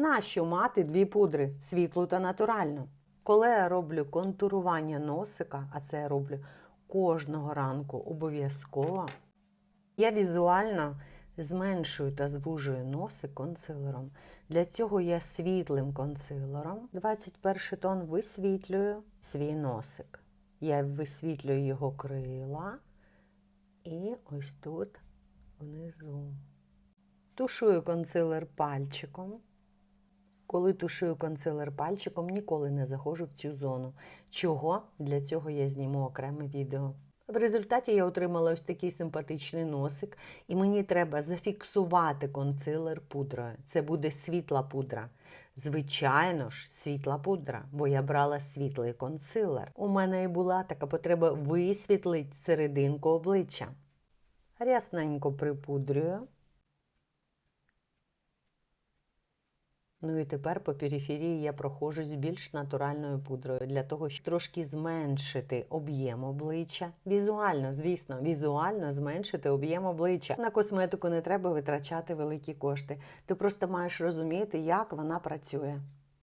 Нащо мати дві пудри світлу та натуральну? Коли я роблю контурування носика, а це я роблю кожного ранку обов'язково, я візуально зменшую та звужую носик консилером. Для цього я світлим консилером 21 тон висвітлюю свій носик. Я висвітлюю його крила і ось тут внизу. Тушую консилер пальчиком. Коли тушую консилер пальчиком, ніколи не заходжу в цю зону. Чого? Для цього я зніму окреме відео. В результаті я отримала ось такий симпатичний носик, і мені треба зафіксувати консилер пудрою. Це буде світла пудра. Звичайно ж, світла пудра, бо я брала світлий консилер. У мене і була така потреба висвітлити серединку обличчя. Рясненько припудрюю. Ну і тепер по периферії я проходжусь більш натуральною пудрою для того, щоб трошки зменшити об'єм обличчя. Візуально, звісно, візуально зменшити об'єм обличчя. На косметику не треба витрачати великі кошти. Ти просто маєш розуміти, як вона працює.